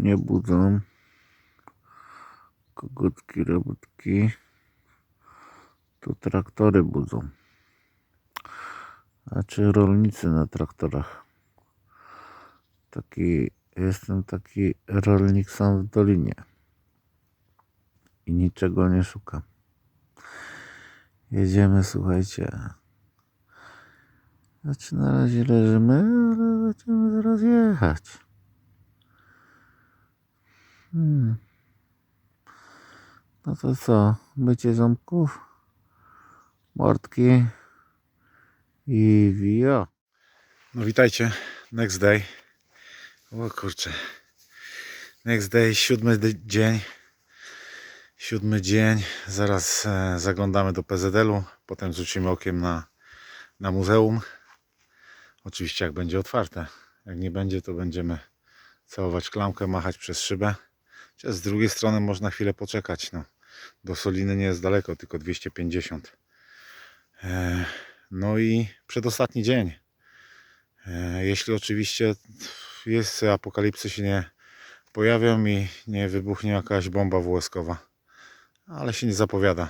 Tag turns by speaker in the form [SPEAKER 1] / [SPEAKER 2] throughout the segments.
[SPEAKER 1] nie budzą. Kogutki, robotki. Tu traktory budzą. A czy rolnicy na traktorach? Taki, jestem taki rolnik sam w dolinie. I niczego nie szukam. Jedziemy, słuchajcie. Znaczy na razie leżymy, ale będziemy zaraz jechać. Hmm. No to co? Mycie ząbków, mordki i wio.
[SPEAKER 2] No witajcie, next day. O kurczę. Next day, siódmy dzień. Siódmy dzień. Zaraz e, zaglądamy do PZL-u. Potem rzucimy okiem na, na muzeum. Oczywiście jak będzie otwarte. Jak nie będzie, to będziemy całować klamkę, machać przez szybę. Chociaż z drugiej strony można chwilę poczekać. No. Do Soliny nie jest daleko, tylko 250. E, no i przedostatni dzień. E, Jeśli oczywiście jest apokalipsy się nie pojawią i nie wybuchnie jakaś bomba WSkowa. Ale się nie zapowiada.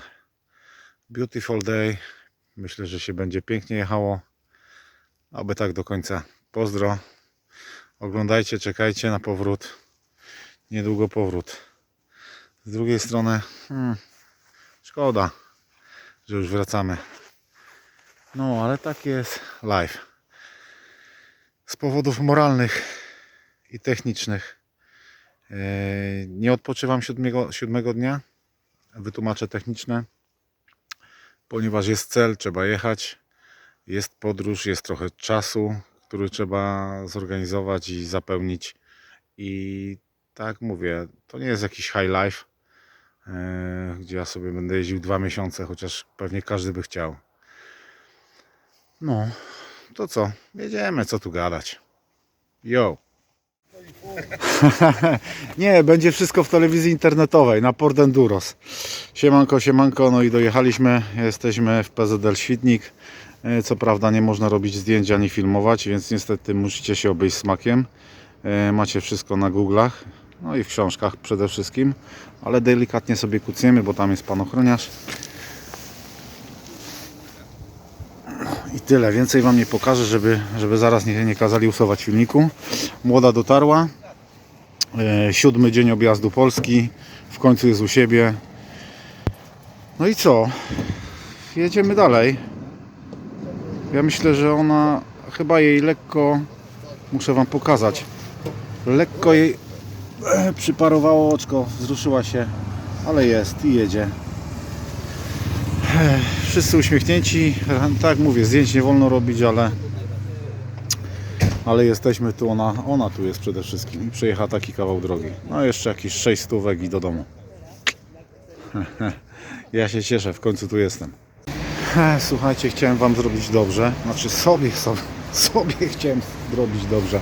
[SPEAKER 2] Beautiful day. Myślę, że się będzie pięknie jechało. Aby tak do końca. Pozdro. Oglądajcie, czekajcie na powrót. Niedługo powrót. Z drugiej strony, hmm, szkoda, że już wracamy. No, ale tak jest live z powodów moralnych i technicznych e, nie odpoczywam siódmego, siódmego dnia. Wytłumaczę techniczne. Ponieważ jest cel, trzeba jechać. Jest podróż, jest trochę czasu, który trzeba zorganizować i zapełnić. I tak mówię, to nie jest jakiś high life, e, gdzie ja sobie będę jeździł dwa miesiące, chociaż pewnie każdy by chciał. No, to co? Jedziemy, co tu gadać. Yo. Nie, będzie wszystko w telewizji internetowej na Port Enduros. Siemanko, siemanko, no i dojechaliśmy. Jesteśmy w PZL Świdnik. E, Co prawda nie można robić zdjęć ani filmować, więc niestety musicie się obejść smakiem. E, Macie wszystko na Google'ach, no i w książkach przede wszystkim, ale delikatnie sobie kucniemy, bo tam jest pan ochroniarz. I tyle, więcej Wam nie pokażę, żeby, żeby zaraz nie, nie kazali usuwać filmiku. Młoda dotarła. E, siódmy dzień objazdu Polski. W końcu jest u siebie. No i co? Jedziemy dalej. Ja myślę, że ona chyba jej lekko, muszę Wam pokazać, lekko jej przyparowało oczko, wzruszyła się, ale jest i jedzie. Wszyscy uśmiechnięci. Tak jak mówię, zdjęć nie wolno robić, ale ale jesteśmy tu, ona, ona tu jest przede wszystkim i przejechała taki kawał drogi. No jeszcze jakieś 6 stówek i do domu. Ja się cieszę, w końcu tu jestem. Słuchajcie, chciałem Wam zrobić dobrze. Znaczy sobie, sobie, sobie chciałem zrobić dobrze.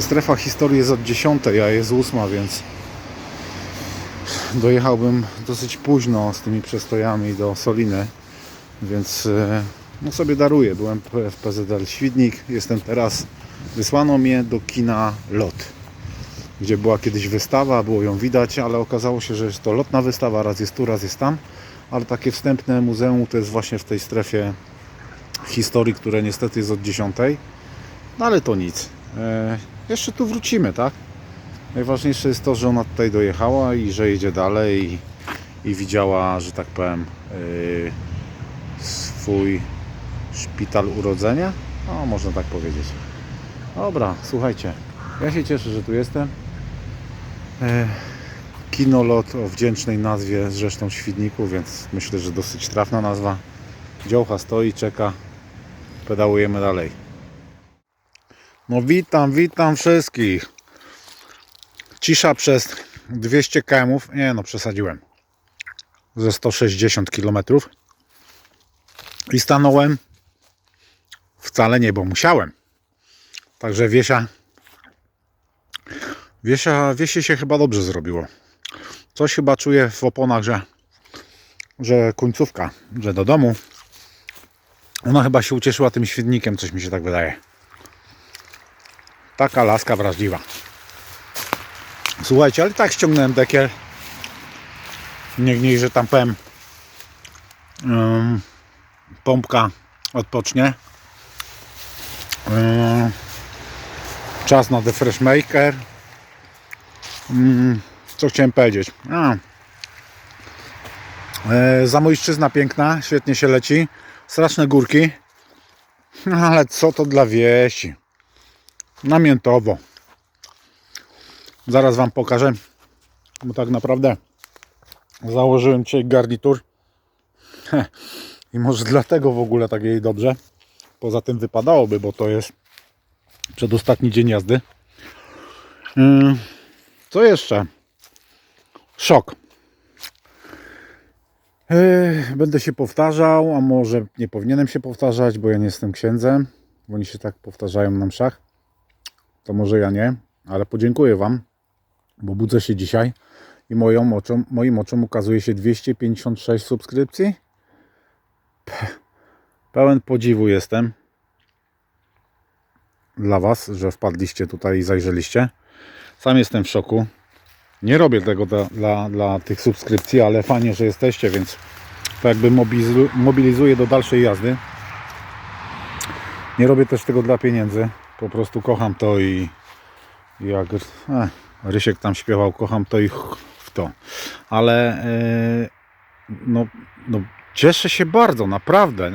[SPEAKER 2] Strefa historii jest od 10, a jest 8, więc dojechałbym dosyć późno z tymi przestojami do Soliny, więc e, no sobie daruję. Byłem w PZL Świdnik, jestem teraz, wysłano mnie do kina LOT, gdzie była kiedyś wystawa, było ją widać, ale okazało się, że jest to lotna wystawa, raz jest tu, raz jest tam, ale takie wstępne muzeum to jest właśnie w tej strefie historii, które niestety jest od 10, no ale to nic. Jeszcze tu wrócimy, tak? Najważniejsze jest to, że ona tutaj dojechała i że jedzie dalej i, i widziała, że tak powiem, yy, swój szpital urodzenia. No, można tak powiedzieć. Dobra, słuchajcie, ja się cieszę, że tu jestem. Yy, kinolot o wdzięcznej nazwie, zresztą Świdniku, więc myślę, że dosyć trafna nazwa. Działcha stoi, czeka, pedałujemy dalej. No witam, witam wszystkich. Cisza przez 200 km. Nie no, przesadziłem. Ze 160 km. I stanąłem. Wcale nie, bo musiałem. Także Wiesia. Wiesia, Wiesie się chyba dobrze zrobiło. Coś chyba czuję w oponach, że, że końcówka, że do domu. Ona chyba się ucieszyła tym świetnikiem, coś mi się tak wydaje. Taka laska wrażliwa. Słuchajcie, ale tak ściągnąłem dekiel. Niech niech, że tam powiem ym, pompka odpocznie. Ym, czas na The Fresh Maker. Ym, co chciałem powiedzieć? A. E, piękna, świetnie się leci. Straszne górki. Ale co to dla wieści? Namiętowo. Zaraz Wam pokażę. Bo tak naprawdę założyłem dzisiaj garnitur. I może dlatego w ogóle tak jej dobrze. Poza tym wypadałoby, bo to jest przedostatni dzień jazdy. Ym, Co jeszcze? Szok. Będę się powtarzał, a może nie powinienem się powtarzać, bo ja nie jestem księdzem. Bo oni się tak powtarzają na mszach. To może ja nie, ale podziękuję Wam, bo budzę się dzisiaj i moją oczom, moim oczom ukazuje się 256 subskrypcji. Pełen podziwu jestem dla Was, że wpadliście tutaj i zajrzeliście. Sam jestem w szoku. Nie robię tego dla, dla, dla tych subskrypcji, ale fajnie, że jesteście, więc to jakby mobilizu- mobilizuję do dalszej jazdy. Nie robię też tego dla pieniędzy. Po prostu kocham to i, jak e, Rysiek tam śpiewał, kocham to i w to. Ale e, no, no cieszę się bardzo, naprawdę.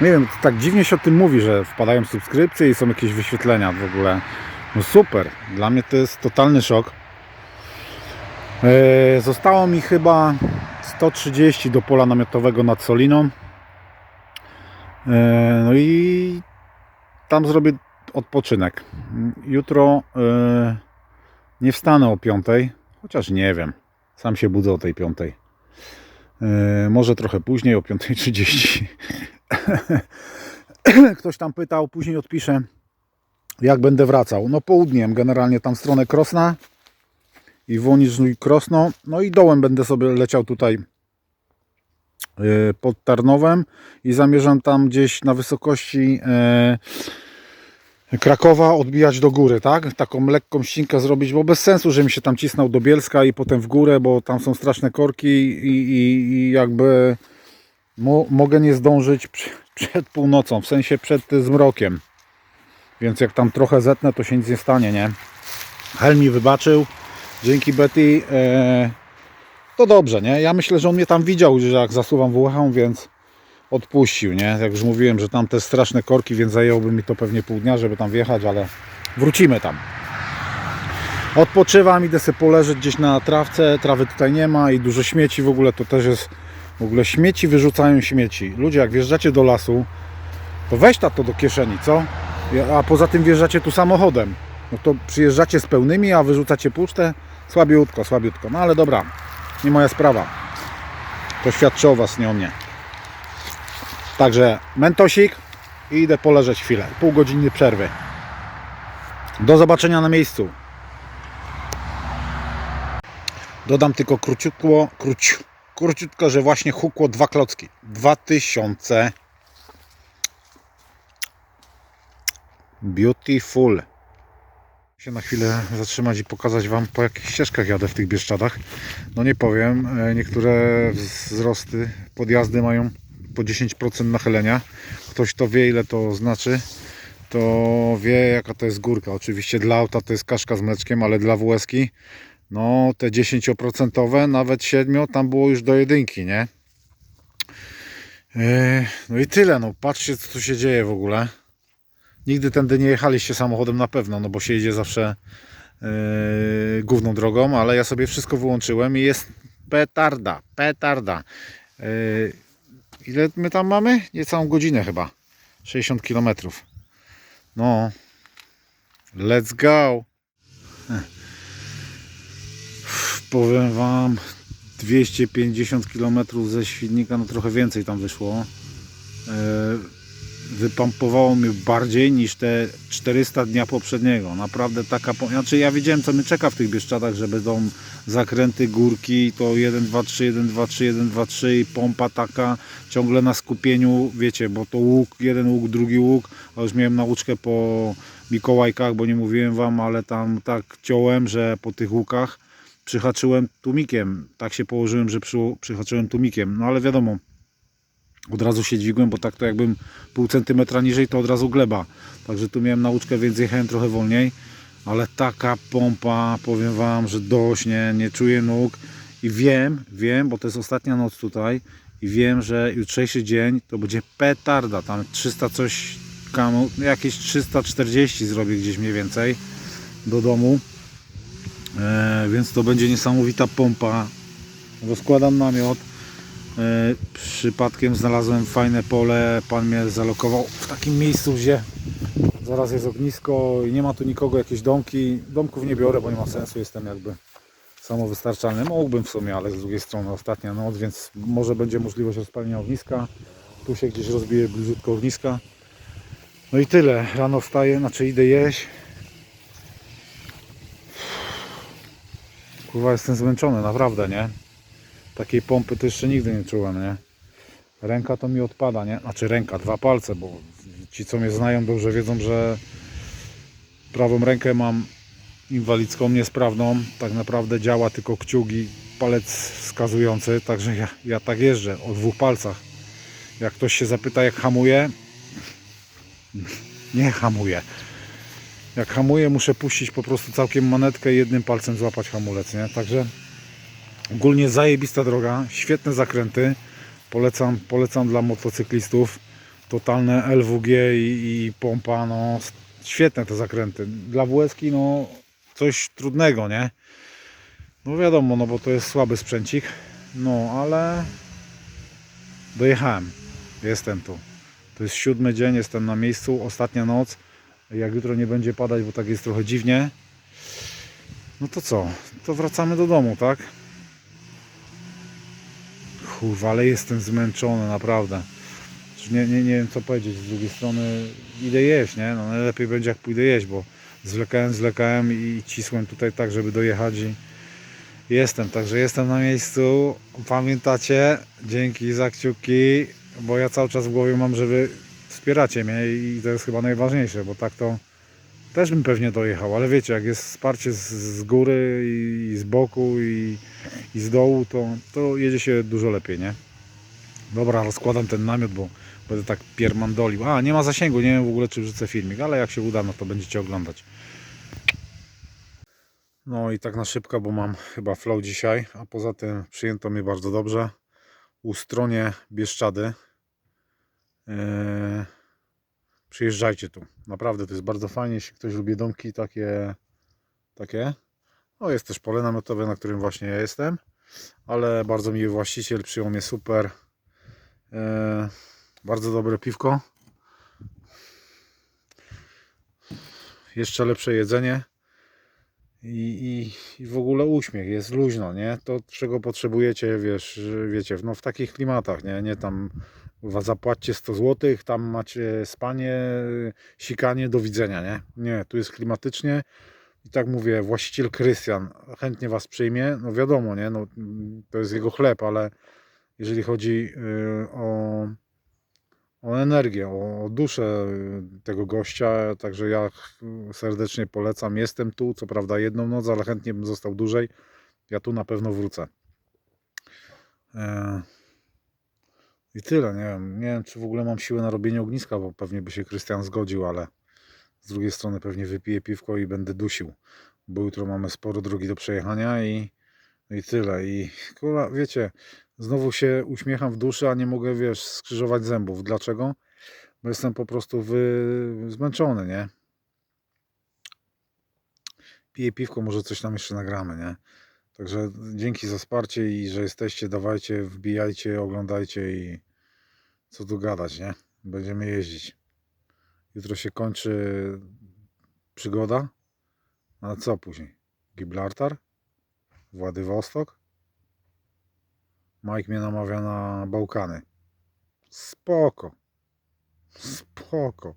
[SPEAKER 2] Nie wiem, tak dziwnie się o tym mówi, że wpadają subskrypcje i są jakieś wyświetlenia w ogóle. No super, dla mnie to jest totalny szok. E, Zostało mi chyba 130 do pola namiotowego nad Soliną. E, No i tam zrobię odpoczynek. Jutro e, nie wstanę o 5, chociaż nie wiem. Sam się budzę o tej 5. E, Może trochę później, o 5.30. Ktoś tam pytał, później odpiszę jak będę wracał. No południem, generalnie tam stronę Krosna i Wonicz i Krosno. No i dołem będę sobie leciał tutaj yy, pod Tarnowem i zamierzam tam gdzieś na wysokości yy, Krakowa odbijać do góry, tak? Taką lekką ścinkę zrobić, bo bez sensu, że mi się tam cisnął do Bielska i potem w górę, bo tam są straszne korki i, i, i jakby mo, mogę nie zdążyć przed północą, w sensie przed zmrokiem. Więc jak tam trochę zetnę, to się nic nie stanie, nie? Hel mi wybaczył. Dzięki Betty. E, to dobrze, nie? Ja myślę, że on mnie tam widział, że jak zasuwam WH, więc odpuścił, nie? Jak już mówiłem, że tam te straszne korki, więc zajęłoby mi to pewnie pół dnia, żeby tam wjechać, ale wrócimy tam. Odpoczywam, idę sobie poleżeć gdzieś na trawce. Trawy tutaj nie ma i dużo śmieci w ogóle. To też jest w ogóle śmieci wyrzucają śmieci. Ludzie, jak wjeżdżacie do lasu, to weź to do kieszeni, co? A poza tym wjeżdżacie tu samochodem. No to przyjeżdżacie z pełnymi, a wyrzucacie pusztę. Słabiutko, słabiutko. No ale dobra, nie moja sprawa. To świadczy o Was, nie o mnie. Także mentosik i idę poleżeć chwilę. Pół godziny przerwy. Do zobaczenia na miejscu. Dodam tylko króciutko, króci, króciutko, że właśnie hukło dwa klocki. 2000 Beautiful. Się na chwilę zatrzymać i pokazać Wam po jakich ścieżkach jadę w tych Bieszczadach. No nie powiem, e, niektóre wzrosty, podjazdy mają po 10% nachylenia. Ktoś to wie ile to znaczy, to wie jaka to jest górka. Oczywiście dla auta to jest kaszka z mleczkiem, ale dla WSki no te 10% nawet 7 tam było już do jedynki, nie? E, No i tyle, no patrzcie co tu się dzieje w ogóle. Nigdy tędy nie jechaliście samochodem na pewno, no bo się jedzie zawsze yy, główną drogą, ale ja sobie wszystko wyłączyłem i jest petarda, petarda. Yy, ile my tam mamy? Niecałą godzinę chyba. 60 km. No. Let's go. Powiem Wam, 250 km ze Świdnika, no trochę więcej tam wyszło. Yy, wypompowało mnie bardziej niż te 400 dnia poprzedniego. Naprawdę taka, znaczy ja wiedziałem co mnie czeka w tych Bieszczadach, że będą zakręty, górki, to 1, 2, 3, 1, 2, 3, 1, 2, 3 i pompa taka ciągle na skupieniu, wiecie, bo to łuk, jeden łuk, drugi łuk, a już miałem nauczkę po Mikołajkach, bo nie mówiłem wam, ale tam tak ciąłem, że po tych łukach przyhaczyłem tłumikiem, tak się położyłem, że przy, przyhaczyłem tłumikiem, no ale wiadomo, od razu się dźwigłem, bo tak to jakbym pół centymetra niżej, to od razu gleba. Także tu miałem nauczkę, więc jechałem trochę wolniej. Ale taka pompa, powiem Wam, że dość, nie, nie czuję nóg. I wiem, wiem, bo to jest ostatnia noc tutaj. I wiem, że jutrzejszy dzień to będzie petarda. Tam 300 coś, jakieś 340 zrobię gdzieś mniej więcej do domu. E, więc to będzie niesamowita pompa. Rozkładam namiot. E, Przypadkiem znalazłem fajne pole. Pan mnie zalokował w takim miejscu, gdzie zaraz jest ognisko i nie ma tu nikogo, jakieś domki. Domków nie biorę, bo nie ma sensu. Jestem jakby samowystarczalny. Mógłbym w sumie, ale z drugiej strony ostatnia noc, więc może będzie możliwość rozpalenia ogniska. Tu się gdzieś rozbije bliziutko ogniska. No i tyle. Rano wstaję, znaczy idę jeść. Kurwa, jestem zmęczony, naprawdę, nie? Takiej pompy to jeszcze nigdy nie czułem, nie? Ręka to mi odpada, nie? Znaczy ręka, dwa palce, bo ci co mnie znają dobrze wiedzą, że prawą rękę mam inwalidzką, niesprawną. Tak naprawdę działa tylko kciuk i palec wskazujący, także ja, ja tak jeżdżę o dwóch palcach. Jak ktoś się zapyta jak hamuję, nie hamuję. Jak hamuję muszę puścić po prostu całkiem manetkę i jednym palcem złapać hamulec, nie? Także Ogólnie zajebista droga, świetne zakręty. Polecam, polecam dla motocyklistów. Totalne LWG i, i pompa, no świetne te zakręty. Dla WSki no coś trudnego, nie? No wiadomo, no bo to jest słaby sprzęcik. No ale dojechałem. Jestem tu. To jest siódmy dzień, jestem na miejscu, ostatnia noc. Jak jutro nie będzie padać, bo tak jest trochę dziwnie. No to co? To wracamy do domu, tak? Kurwa, ale jestem zmęczony, naprawdę. Nie, nie, nie wiem co powiedzieć. Z drugiej strony idę jeść, nie? No najlepiej będzie jak pójdę jeść, bo zwlekałem, zwlekałem i cisłem tutaj tak, żeby dojechać i jestem. Także jestem na miejscu. Pamiętacie? Dzięki za kciuki, bo ja cały czas w głowie mam, że wy wspieracie mnie i to jest chyba najważniejsze, bo tak to też bym pewnie dojechał, ale wiecie, jak jest wsparcie z, z góry i, i z boku i, i z dołu, to, to jedzie się dużo lepiej, nie? Dobra, rozkładam ten namiot, bo będę tak piermandolił. A, nie ma zasięgu, nie wiem w ogóle czy wrzucę filmik, ale jak się uda, no to będziecie oglądać. No i tak na szybko, bo mam chyba flow dzisiaj, a poza tym przyjęto mnie bardzo dobrze. U stronie Bieszczady. Yy, przyjeżdżajcie tu. Naprawdę to jest bardzo fajnie, jeśli ktoś lubi domki takie. takie. O, jest też pole namiotowe, na którym właśnie ja jestem. Ale bardzo miły właściciel, przyjął mnie super. E, bardzo dobre piwko. Jeszcze lepsze jedzenie. I, i, w ogóle uśmiech, jest luźno, nie? To czego potrzebujecie, wiesz, wiecie, no w takich klimatach, nie? Nie tam Kurwa, zapłaćcie 100 zł, tam macie spanie, sikanie, do widzenia, nie? Nie, tu jest klimatycznie i tak mówię, właściciel Krystian chętnie Was przyjmie, no wiadomo, nie? No, to jest jego chleb, ale jeżeli chodzi y, o, o energię, o, duszę y, tego gościa, także ja serdecznie polecam. Jestem tu, co prawda jedną noc, ale chętnie bym został dłużej. Ja tu na pewno wrócę. E, i tyle, nie wiem. Nie wiem, czy w ogóle mam siłę na robienie ogniska, bo pewnie by się Krystian zgodził, ale z drugiej strony pewnie wypiję piwko i będę dusił. Bo jutro mamy sporo drogi do przejechania i, i tyle. I kurwa, wiecie, znowu się uśmiecham w duszy, a nie mogę, wiesz, skrzyżować zębów. Dlaczego? Bo jestem po prostu wy... zmęczony, nie? Piję piwko, może coś tam jeszcze nagramy, nie? Także dzięki za wsparcie i że jesteście, dawajcie, wbijajcie, oglądajcie i co tu gadać, nie? Będziemy jeździć. Jutro się kończy przygoda. A co później? Gibraltar? Władywostok? Mike mnie namawia na Bałkany. Spoko. Spoko.